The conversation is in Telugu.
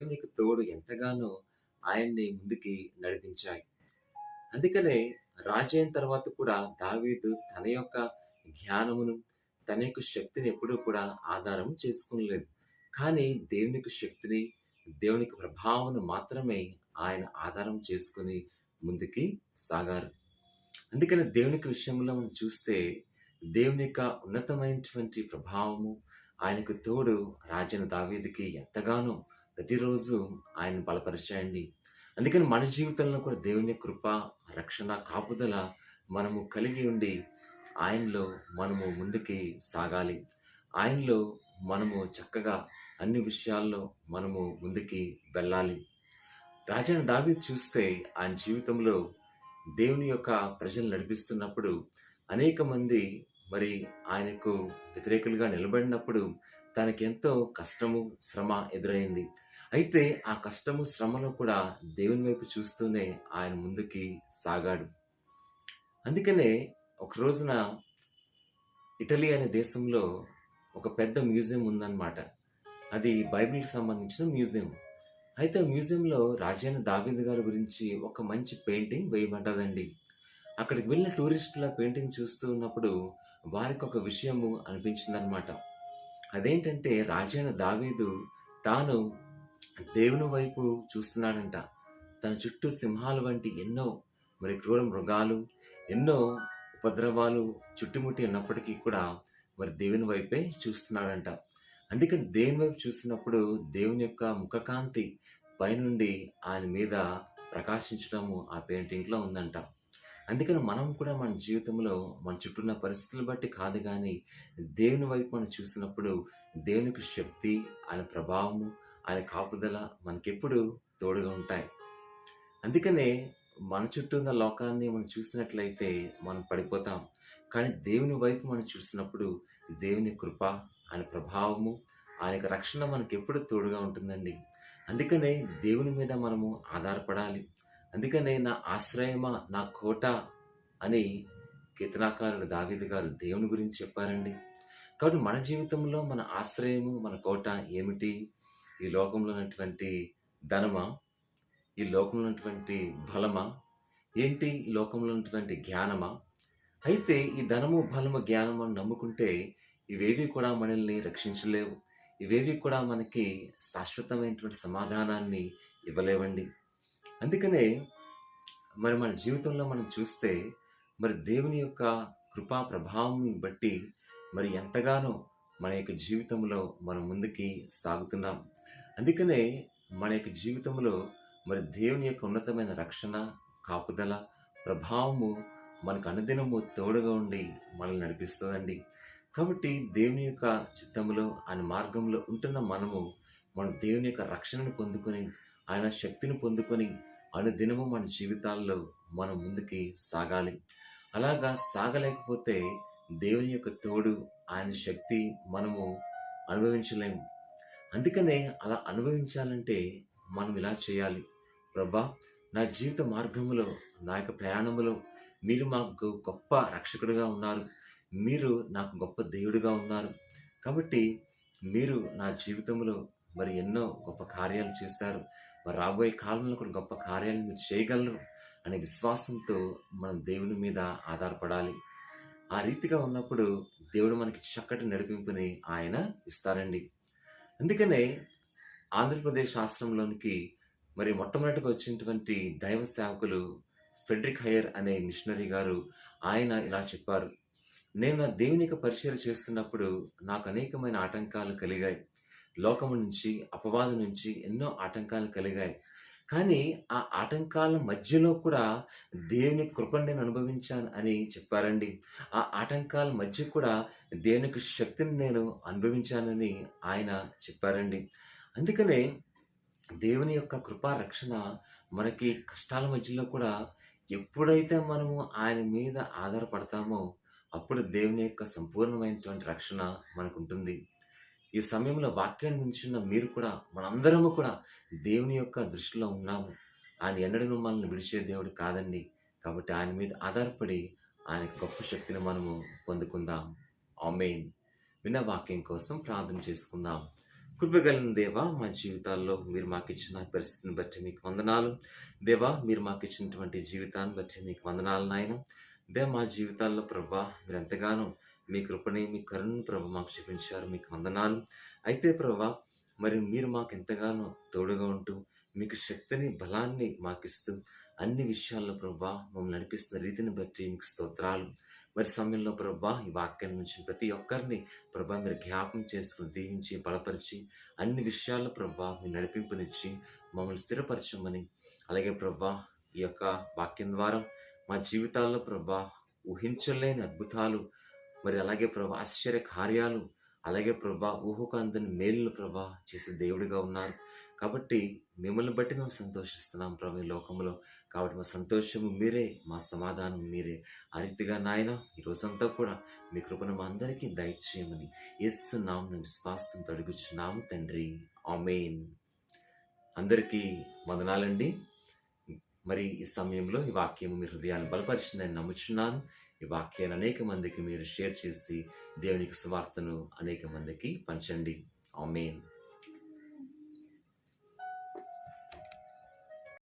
దేవునికి తోడు ఎంతగానో ఆయన్ని ముందుకి నడిపించాయి. అందుకనే రాజైన తర్వాత కూడా దావీదు తన యొక్క జ్ఞానమును, తన యొక్క శక్తిని ఎప్పుడూ కూడా ఆధారం చేసుకోలేదు. కానీ దేవునికి శక్తిని, దేవునికి ప్రభావం మాత్రమే ఆయన ఆధారం చేసుకొని ముందుకి సాగారు. అందుకని దేవునికి విషయంలో మనం చూస్తే దేవుని యొక్క ఉన్నతమైనటువంటి ప్రభావము, ఆయనకు తోడు రాజైన దావీదుకి ఎంతగానో ప్రతిరోజు ఆయన బలపరిచాయండి. అందుకని మన జీవితంలో కూడా దేవుని కృప, రక్షణ, కాపుదల మనము కలిగి ఉండి ఆయనలో మనము ముందుకి సాగాలి. ఆయనలో మనము చక్కగా అన్ని విషయాల్లో మనము ముందుకి వెళ్ళాలి. రాజైన దావి చూస్తే ఆయన జీవితంలో దేవుని యొక్క ప్రజలు నడిపిస్తున్నప్పుడు అనేక మంది మరి ఆయనకు వ్యతిరేకులుగా నిలబడినప్పుడు తనకెంతో కష్టము, శ్రమ ఎదురైంది. అయితే ఆ కష్టము, శ్రమలో కూడా దేవుని వైపు చూస్తూనే ఆయన ముందుకి సాగాడు. అందుకనే ఒక రోజున ఇటలీ అనే దేశంలో ఒక పెద్ద మ్యూజియం ఉందన్నమాట. అది బైబిల్‌కి సంబంధించిన మ్యూజియం. అయితే మ్యూజియంలో రాజైన దావీదు గారి గురించి ఒక మంచి పెయింటింగ్ వేయబడ్డదండి. అక్కడికి వెళ్ళిన టూరిస్టుల పెయింటింగ్ చూస్తూ ఉన్నప్పుడు వారికొక విషయము అనిపించిందనమాట. అదేంటంటే రాజైన దావీదు తాను దేవుని వైపు చూస్తున్నాడంట. తన చుట్టూ సింహాలు వంటి ఎన్నో మరి క్రూర మృగాలు, ఎన్నో ఉపద్రవాలు చుట్టుముట్టి ఉన్నప్పటికీ కూడా మరి దేవుని వైపే చూస్తున్నాడంట. అందుకని దేవుని వైపు చూస్తున్నప్పుడు దేవుని యొక్క ముఖకాంతి పైనుండి ఆయన మీద ప్రకాశించడము ఆ పెయింటింగ్‌లో ఉందంట. అందుకని మనం కూడా మన జీవితంలో మన చుట్టూ ఉన్న పరిస్థితులు బట్టి కాదు కానీ దేవుని వైపు మనం చూసినప్పుడు దేవునికి శక్తి, ఆయన ప్రభావము, ఆయన కాపుదల మనకెప్పుడు తోడుగా ఉంటాయి. అందుకనే మన చుట్టూ ఉన్న లోకాన్ని మనం చూసినట్లయితే మనం పడిపోతాం. కానీ దేవుని వైపు మనం చూసినప్పుడు దేవుని కృప, ఆయన ప్రభావము, ఆయన రక్షణ మనకెప్పుడు తోడుగా ఉంటుందండి. అందుకనే దేవుని మీద మనము ఆధారపడాలి. అందుకనే నా ఆశ్రయమా, నా కోట అని కీర్తనాకారుడు దావిది గారు దేవుని గురించి చెప్పారండి. కాబట్టి మన జీవితంలో మన ఆశ్రయము, మన కోట ఏమిటి? ఈ లోకంలో ఉన్నటువంటి ధనమా? ఈ లోకంలో ఉన్నటువంటి బలమా? ఏంటి ఈ లోకంలో ఉన్నటువంటి జ్ఞానమా? అయితే ఈ ధనము, బలము, జ్ఞానము అని నమ్ముకుంటే ఇవేవి కూడా మనల్ని రక్షించలేవు. ఇవేవి కూడా మనకి శాశ్వతమైనటువంటి సమాధానాన్ని ఇవ్వలేవండి. అందుకనే మరి మన జీవితంలో మనం చూస్తే మరి దేవుని యొక్క కృపా ప్రభావం బట్టి మరి ఎంతగానో మన యొక్క జీవితంలో మనం ముందుకి సాగుతున్నాం. అందుకనే మన యొక్క జీవితంలో మరి దేవుని యొక్క ఉన్నతమైన రక్షణ, కాపుదల, ప్రభావము మనకు అనుదినము తోడుగా ఉండి మనల్ని నడిపిస్తుందండి కాబట్టి దేవుని యొక్క చిత్తములో, ఆయన మార్గంలో ఉంటున్న మనము, మనం దేవుని యొక్క రక్షణను పొందుకొని, ఆయన శక్తిని పొందుకొని, అనుదినము మన జీవితాల్లో మనం ముందుకి సాగాలి. అలాగా సాగలేకపోతే దేవుని యొక్క తోడు, ఆయన శక్తి మనము అనుభవించలేము. అందుకనే అలా అనుభవించాలంటే మనం ఇలా చేయాలి. ప్రభా! నా జీవిత మార్గంలో నా యొక్క ప్రయాణములో మీరు మాకు గొప్ప రక్షకుడుగా ఉన్నారు. మీరు నాకు గొప్ప దేవుడుగా ఉన్నారు. కాబట్టి మీరు నా జీవితంలో మరి ఎన్నో గొప్ప కార్యాలు చేశారు. మరి రాబోయే కాలంలో కూడా గొప్ప కార్యాలు మీరు చేయగలరు అనే విశ్వాసంతో మనం దేవుని మీద ఆధారపడాలి. ఆ రీతిగా ఉన్నప్పుడు దేవుడు మనకి చక్కటి నడిపింపుని ఆయన ఇస్తారండి. అందుకనే ఆంధ్రప్రదేశ్ ఆశ్రమంలోనికి మరి మొట్టమొదటిగా వచ్చినటువంటి దైవ సేవకులు ఫెడ్రిక్ హైయర్ అనే మిషనరీ గారు ఆయన ఇలా చెప్పారు. నేను నా దేవుని యొక్క పరిచర్య చేస్తున్నప్పుడు నాకు అనేకమైన ఆటంకాలు కలిగాయి. లోకము నుంచి, అపవాదం నుంచి ఎన్నో ఆటంకాలు కలిగాయి. కానీ ఆ ఆటంకాల మధ్యలో కూడా దేవుని కృపను నేను అనుభవించాను అని చెప్పారండి. ఆ ఆటంకాల మధ్య కూడా దేవునికి శక్తిని నేను అనుభవించానని ఆయన చెప్పారండి. అందుకనే దేవుని యొక్క కృపా రక్షణ మనకి కష్టాల మధ్యలో కూడా ఎప్పుడైతే మనము ఆయన మీద ఆధారపడతామో అప్పుడు దేవుని యొక్క సంపూర్ణమైనటువంటి రక్షణ మనకుంటుంది. ఈ సమయంలో వాక్యాన్ని వింటున్న మీరు కూడా మనందరము కూడా దేవుని యొక్క దృష్టిలో ఉన్నాము. ఆయన ఎన్నడను మనల్ని విడిచే దేవుడు కాదండి. కాబట్టి ఆయన మీద ఆధారపడి ఆయన గొప్ప శక్తిని మనము పొందుకుందాం. ఆమెయిన్ విన్న వాక్యం కోసం ప్రార్థన చేసుకుందాం. కృపగలిగిన దేవా మా జీవితాల్లో మీరు మాకు ఇచ్చిన పరిస్థితిని బట్టి మీకు వందనాలు దేవా మీరు మాకు ఇచ్చినటువంటి జీవితాన్ని బట్టి మీకు వందనాలు నాయన దేవ మా జీవితాల్లో ప్రభా మీరు ఎంతగానో మీ కృపని మీ కరుణ్ ప్రభు మాకు చూపించారు మీకు వందనాలు. అయితే ప్రభా మరి మీరు మాకు ఎంతగానో తోడుగా ఉంటూ మీకు శక్తిని బలాన్ని మాకు ఇస్తూ అన్ని విషయాల్లో ప్రభా మమ్మల్ని నడిపిస్తున్న రీతిని బట్టి మీకు స్తోత్రాలు. మరి సమయంలో ప్రభా ఈ వాక్యం నుంచి ప్రతి ఒక్కరిని ప్రభా మీరు జ్ఞాపం చేసుకుని దీవించి బలపరిచి అన్ని విషయాల్లో ప్రభా మీ నడిపింపునిచ్చి మమ్మల్ని స్థిరపరచమని అలాగే ప్రభా ఈ యొక్క వాక్యం ద్వారా మా జీవితాల్లో ప్రభా ఊహించలేని అద్భుతాలు మరి అలాగే ప్రభా ఆశ్చర్య కార్యాలు అలాగే ప్రభా ఊహకు అందని మేలు ప్రభా చేసే దేవుడిగా ఉన్నారు. కాబట్టి మిమ్మల్ని బట్టి మేము సంతోషిస్తున్నాం ప్రభు ఈ లోకంలో. కాబట్టి మా సంతోషము మీరే మా సమాధానం మీరే. ఆ రీతిగా నాయన ఈ రోజంతా కూడా మీ కృపను మా అందరికీ దయచేయమని ఇస్తున్నాం మేము విశ్వాసంతో అడుగుచున్నాము తండ్రి. ఆమెయిన్ అందరికీ వందనాలండి. మరి ఈ సమయంలో ఈ వాక్యం మీ హృదయాన్ని బలపరిచిందని నమ్ముచున్నాను. ఈ వాక్యాన్ని అనేక మందికి మీరు షేర్ చేసి దేవునికి సువార్తను అనేక మందికి పంచండి. ఆమెన్.